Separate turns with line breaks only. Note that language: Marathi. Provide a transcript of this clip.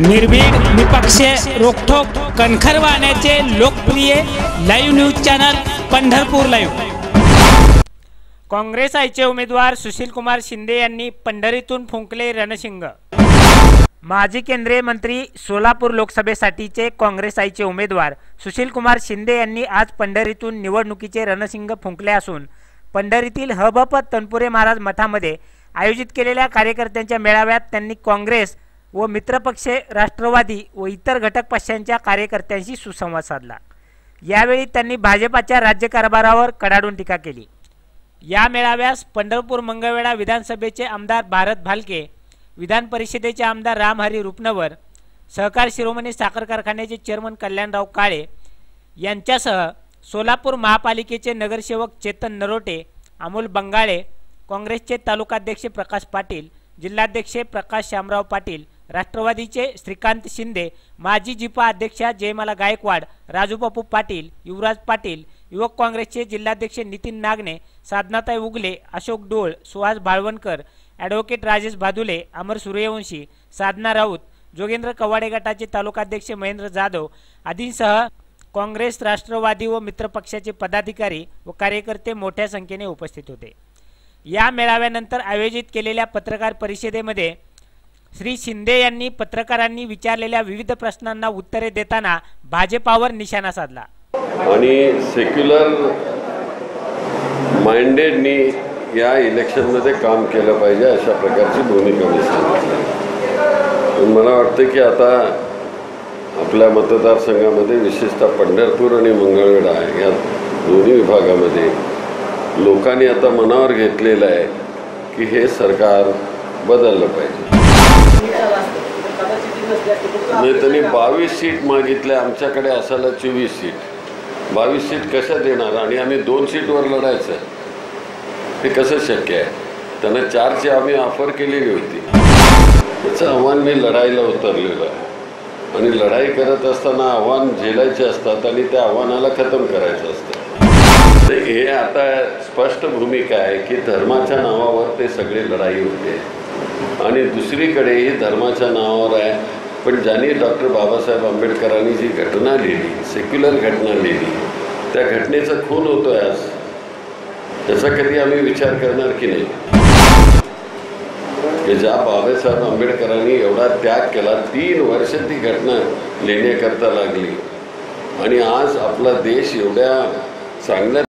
निर्भीड निपक्ष रोखोक कणखर वाहण्याचे लोकप्रिय live news channel Pandharpur live Congress आयचे उमेदवार सुशील कुमार शिंदे यांनी पंढरीतून फुंकले रणशिंग. माजी केंद्रीय मंत्री सोलापूर लोकसभेसाठीचे काँग्रेस आईचे उमेदवार सुशील कुमार शिंदे यांनी आज पंढरीतून निवडणुकीचे रणशिंग फुंकले असून पंढरीतील हबप तनपुरे महाराज मठामध्ये आयोजित केलेल्या कार्यकर्त्यांच्या मेळाव्यात त्यांनी काँग्रेस व मित्रपक्ष राष्ट्रवादी व इतर घटक पक्षांच्या कार्यकर्त्यांशी सुसंवाद साधला. यावेळी त्यांनी भाजपाच्या राज्यकारभारावर कडाडून टीका केली. या मेळाव्यास पंढरपूर मंगळवेढा विधानसभेचे आमदार भारत भालके विधान परिषदेचे आमदार रामहरी रुपनवर सहकार शिरोमणी साखर कारखान्याचे चेअरमन कल्याणराव काळे यांच्यासह सोलापूर महापालिकेचे नगरसेवक चेतन नरोटे अमोल बंगाळे काँग्रेसचे तालुकाध्यक्ष प्रकाश पाटील जिल्हाध्यक्ष प्रकाश शामराव पाटील राष्ट्रवादीचे श्रीकांत शिंदे माजी जिपा अध्यक्षा जयमाला गायकवाड राजूबापू पाटील युवराज पाटील युवक काँग्रेसचे जिल्हाध्यक्ष नितीन नागणे साधनाताई उगले अशोक डोळ सुहास भाळवणकर ॲडव्होकेट राजेश भादुले अमर सूर्यवंशी साधना राऊत जोगेंद्र कवाडे गटाचे तालुकाध्यक्ष महेंद्र जाधव आदींसह काँग्रेस राष्ट्रवादी व मित्रपक्षाचे पदाधिकारी व कार्यकर्ते मोठ्या संख्येने उपस्थित होते. या मेळाव्यानंतर आयोजित केलेल्या पत्रकार परिषदेमध्ये श्री शिंदे यांनी पत्रकारांनी विचारलेल्या विविध प्रश्नांना उत्तरे देताना भाजपावर निशाणा साधला.
आणि सेक्युलर माइंडेडनी या इलेक्शनमध्ये काम केलं पाहिजे अशा प्रकारची भूमिका मी सांगितली मला वाटतं की आता आपल्या मतदारसंघामध्ये विशेषतः पंढरपूर आणि मंगळवेढा या दोन्ही विभागामध्ये लोकांनी आता मनावर घेतलेलं आहे की हे सरकार बदललं पाहिजे. म्हणजे नाही त्यांनी बावीस सीट मागितल्या आमच्याकडे असायला चोवीस सीट. बावीस सीट कशा देणार? आणि आम्ही दोन सीटवर लढायचं. हे कसं शक्य आहे? त्यांना चारची आम्ही ऑफर केलेली होती. त्याचं आव्हान मी लढाईला उतरलेलं आहे. आणि लढाई करत असताना आव्हान झेलायचे असतात आणि त्या आव्हानाला खतम करायचं असतं. ते हे आता स्पष्ट भूमिका आहे की धर्माच्या नावावर ते सगळे लढाई होते. आणि दुसरीकडे ही धर्माच्या नावावर आहे. पण ज्यांनी डॉक्टर बाबासाहेब आंबेडकरांनी जी घटना लिहिली सेक्युलर घटना लिहिली त्या घटनेचा खून होतो आहे आज. त्याचा कधी आम्ही विचार करणार की नाही? की ज्या बाबासाहेब आंबेडकरांनी एवढा त्याग केला तीन वर्ष ती घटना लिहिण्याकरता लागली. आणि आज आपला देश एवढ्या चांगल्या